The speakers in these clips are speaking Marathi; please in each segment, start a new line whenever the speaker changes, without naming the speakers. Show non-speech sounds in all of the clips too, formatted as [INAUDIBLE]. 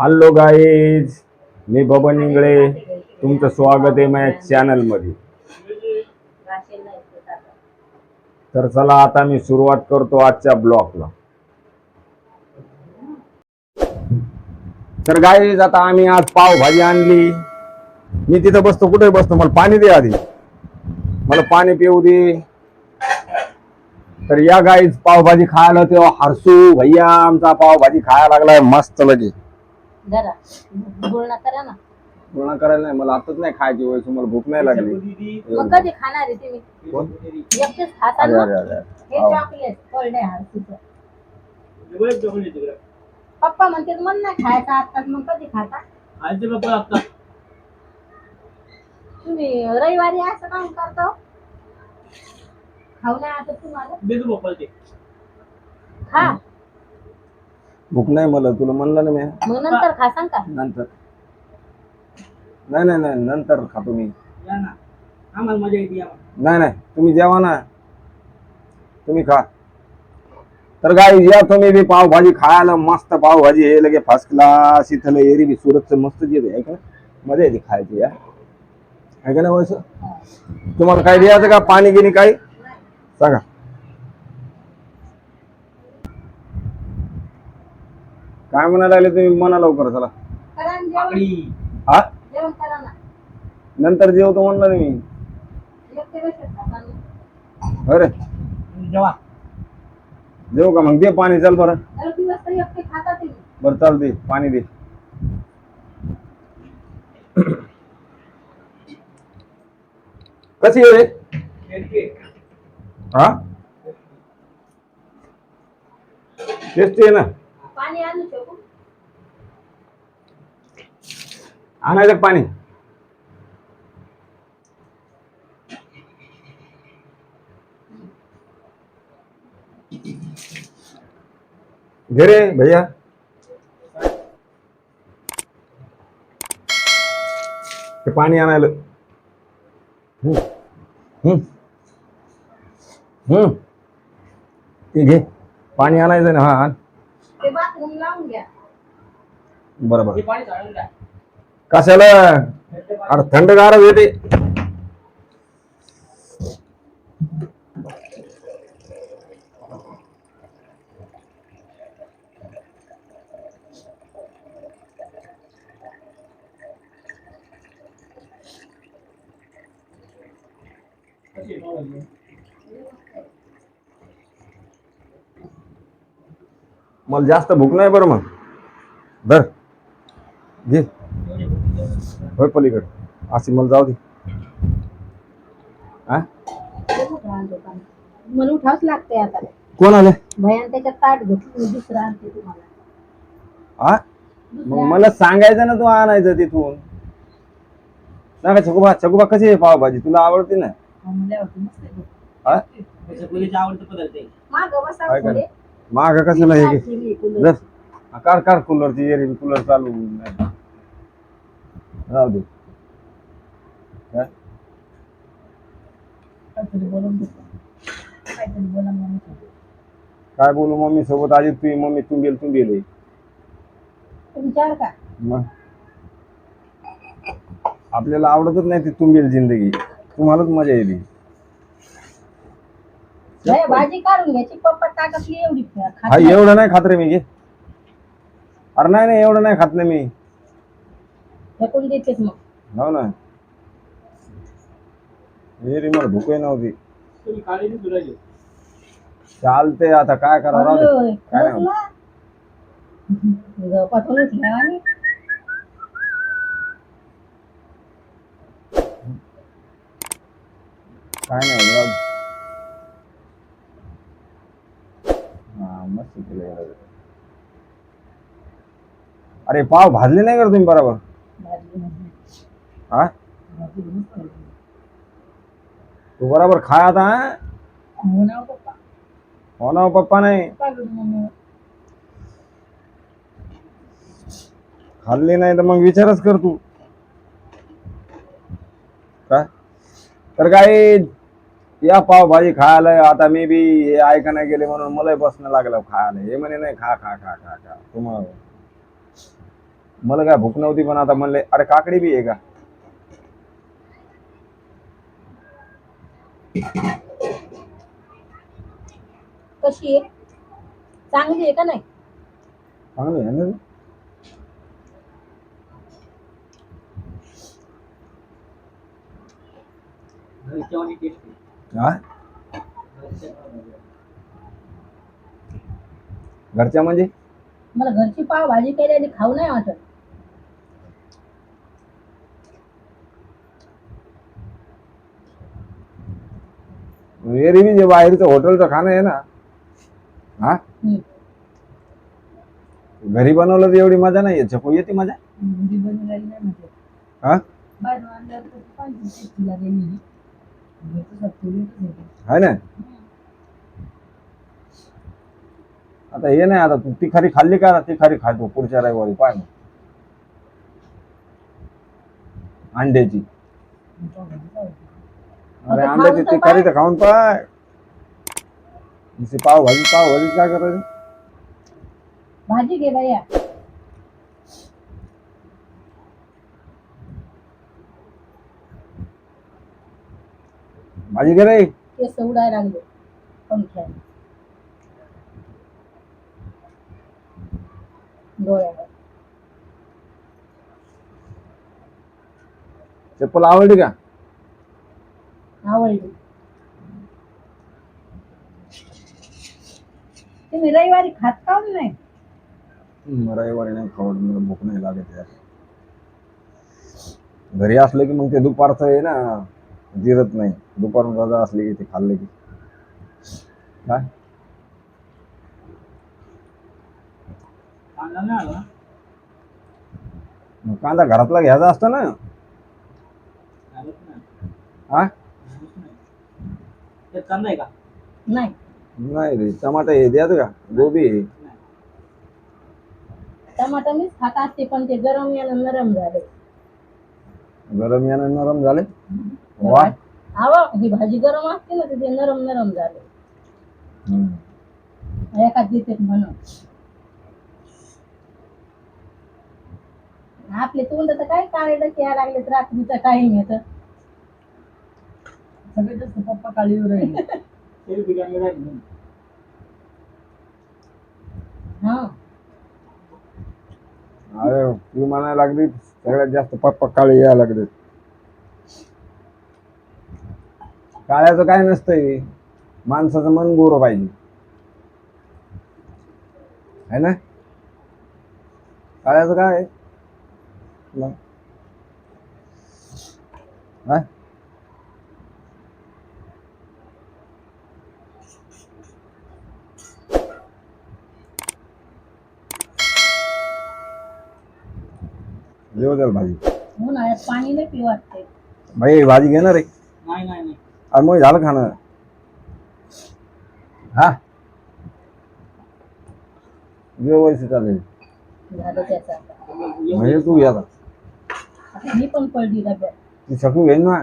हॅलो गाईज मी बबन इंगळे. तुमचं स्वागत आहे माझ्या चॅनलमध्ये तर चला आता मी सुरुवात करतो आजच्या ब्लॉगला तर गाईज आता आम्ही आज पावभाजी आणली. मी तिथं बसतो कुठे बसतो? मला पाणी दे आधी. मला पाणी पिऊ दे. तर या गाईज पावभाजी खायला तेव्हा हरसू भैया आमचा पावभाजी खायला लागलाय मस्त लगे
जरा बोलणं करा ना.
पूर्ण करायला नाही मला आताच नाही खायची वेळ तुम्हाला भूक नाही लागली.
मग कधी खाणार आहे तुम्ही?
कोण?
एकटेच खाता
अरे
ना?
अरे अरे
हे
हो.
चॉकलेट कोरडे हरसूचं पप्पा म्हणते मन नाही खायचं आताच मग कधी खाता? तुम्ही रविवारी असं काम करतो खाऊ नाही आता तुम्हाला. खा.
भूक नाही मला तुला म्हणलं ना मी.
मग नंतर खा सांग का?
नंतर. नाही नाही नाही नंतर खातो मी. नाही नाही तुम्ही जेवा ना. तुम्ही खा. तर गाई या तुम्ही बी पावभाजी खायला मस्त पावभाजी हे लगे फर्स्ट क्लास इथलं एरी बी सुरतचं मस्त जेवण आहे का मजा येते खायची या. आहे का नाही वैसं तुम्हाला काय द्यायचं का? पाणी गिनी काही? सांगा. काय म्हणायला लागले तुम्ही? म्हणा लवकर चला.
करा ना जेवण.
हा?
जेवण करा ना.
नंतर जेवतो म्हणलं ना मी. अरे. जेव. का मग? दे पाणी चल बरं.
अरे दिवस तर एकटे खाता तुम्ही.
बरं चाल दे पाणी दे. कशी आहे रे? हा? टेस्टी आहे ना
पाणी आणू शकू
आणायचं पाणी. घे रे भैया. ते पाणी आणायला. हम्म. हम्म. हम्म. ते घे. पाणी आणायचं ना हा बरोबर कशाला? अरे थंडगार येते मला जास्त भूक नाही बरं मग. बर घे. होय पलीकड. अशी मला जाऊ दे. हा.
मला उठावच लागते आता.
कोण आले?
भयान त्याच्यात ताट घेतली मी दुसरं आणते तुम्हाला.
हा मग मला सांगायचं ना तू आणायचं तिथून. ना का छकुबा छकुबा कशी आहे पावभाजी? तुला आवडते ना. हा
मागं बसा
काय
पुढे.
माग कशाला हे घे.
TV, cooler.
जर हा, काढ काढ कूलरची एरी कूलर चालू नाही.
बोला म्हणून सांगतो.
काय बोलू मम्मी सोबत? आजी तुझी मम्मी तू गेल तू गेले.
विचार का?
मग? आपल्याला आवडतच नाही ती तुंबेल ज़िंदगी. तुम्हालाच मज़ा येते
भया, भाजी काढून घ्यायची. पप्पा एवढी. खात
हा
नाही.
एवढं नाही खात रे मी घे अरे नाही नाही एवढं नाही खात मी.
फेकून देतेस मग
हो ना हे रे मला भूकही नव्हती चालते आता काय करावं राहू दे.
अरे,
काय नाही
ना? झोपातून उठल्या आणि
काय नाही राहू दे. हा मस्त केलं यार. अरे पाव भाजले नाही कर रे तुम्ही बरोबर हा? तू बरोबर खा आता हो?
ना पप्पा
पप्पा नाही. खाल्ली नाही तर मग विचारच कर तू. काय तर काय या पावभाजी खायला आता मी बी हे ऐका नाही गेले म्हणून मला बसणं लागलं खायला. हे म्हणे नाही खा खा खा खा खा. तुम्हाला मला काय भूक नव्हती पण आता म्हणले अरे काकडी बी आहे का?
कशी आहे? चांगली आहे का नाही?
चांगलं आहे ना हा घरच्या म्हणजे?
मला घरची पाव भाजी केलेली खाऊ नाही वाटत.
एरवी जे बाहेरचं हॉटेलचं खाणं आहे ना। हा. घरी बनवलं तर एवढी मजा नाही येत छपू येते मजा. हा? ना? आता हे नाही आता तू तिखारी खाल्ली का ना तिखारी खातो पुढच्या रविवारी पाय. अंड्याची. अरे
आता
अंड्याची
खाऊन तर
खाऊन पाय. नुसती पावभाजी पावभाजी काय करायचं
भाजी घे बाया
भाजी घे रे.
केस उडायला लागले. पंख्याने डोळ्यावर.
चप्पल आवडली का
आवडली तुम्ही रविवारी खात का नाही
हम्म, रविवारी नाही खावड मला भूक नाही लागत यार. घरी असलं की मग ते दुपारचं आहे ना जिरत नाही. दुपारून रजा असली की ते खाल्लं की. काय? मग कांदा घरातला घ्यायचा असतो ना. हा
नाही.
नाही रे टमाटा हे द्यात का? गोबी आहे.
टमाटर मीच खात असते पण ते गरम यानं नरम झाले.
गरम यानं नरम झाले? वा.
आवा ही भाजी गरम असते ना तर ते नरम नरम झाले. एका देते म्हणून आपले तोंड तर काय काळे डके यायला लागले रात्रीचा टाइम येत सगळे जास्त पप्पा काळीवर राहिले. [LAUGHS] हा.
तू म्हणायला लागली सगळ्यात जास्त पप्पा काळे यायला लागले. काळ्याचं काय नसतंय. माणसाचं मन गोर पाहिजे. है ना? काळ्याचं काय? आहे? मग हा? जेव द्याल भाजी
उन्हाळ्यात पाणी नाही पी वाटते.
भाई भाजी घेणार आहे
नाही नाही नाही.
अरे मग झालं खाणं. हा? जेवायचं चालेल.
झालं त्याचा आता.
म्हणजे तू घ्या आता.
आता मी पण पडली डब्यात.
ती शकू घेईन ना.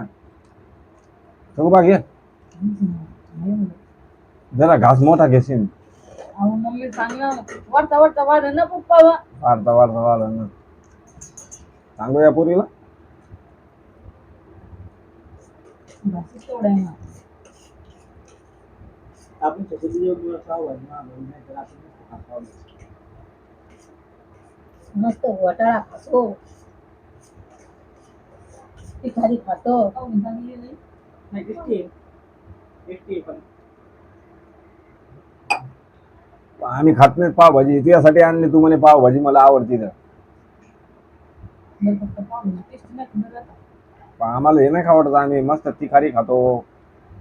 शकू बा घे. जरा घास मोठा घेशील.
अहो मम्मी सांगलं वाढता वाढता वाढ ना पप्पा
वाढता वाढता वाढ ना. सांगू या पोरीला?
भाजी तेवढं आहे ना.
आपण स्वतःची योग्य असावं ना नाही तर आपण असावं
मस्त वटाळा खातो. तिखारी खातो. चांगली नाही
नाही टेस्टी आहे. टेस्टी आहे पण.
आम्ही खात नाही पावभाजी. तुझ्यासाठी आणली तू म्हणे पावभाजी मला आवडती तर.
मला फक्त पावभाजी टेस्ट नाही खाणार आता.
पण आम्हाला हे नाही खावडत आम्ही मस्त तिखारी खातो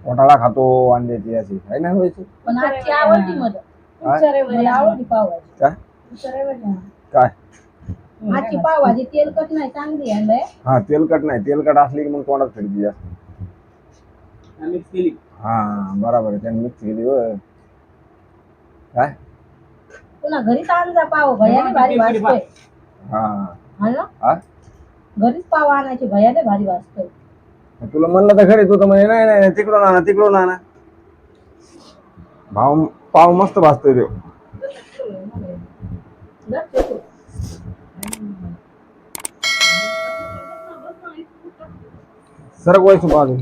वटाळा खातो अंड्याची अशी काय नाही व्हायचं.
पण आजची आवडती मला
काय?
मला आवडती पावभाजी.
काय? काय?
आजची पावभाजी तेलकट नाही चांगली आहे बाई.
हा तेलकट नाही. तेलकट असली की मग तोंडात फिरती जास्त
मिक्स केली.
हा बरोबर आहे. त्याने मिक्स केली होय. काय?
पुन्हा घरीच आणजा पाव भयाने भारी
हा.
घरीच पाव आणायची भयाने भारी वाजतो
तुला म्हणलं तर घरी तू तर म्हणजे नाही नाही तिकडून आणा तिकडून आणा. भाव पाव मस्त भाजतोय
देव
सरक वयस पाव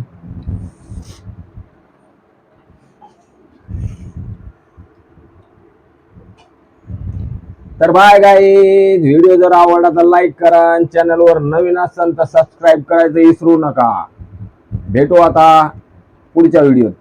तर बाय गाई व्हिडिओ जर आवडला तर लाईक करा आणि चॅनलवर नवीन असाल तर सबस्क्राईब करायचं विसरू नका. भेटू आता पुढच्या व्हिडिओत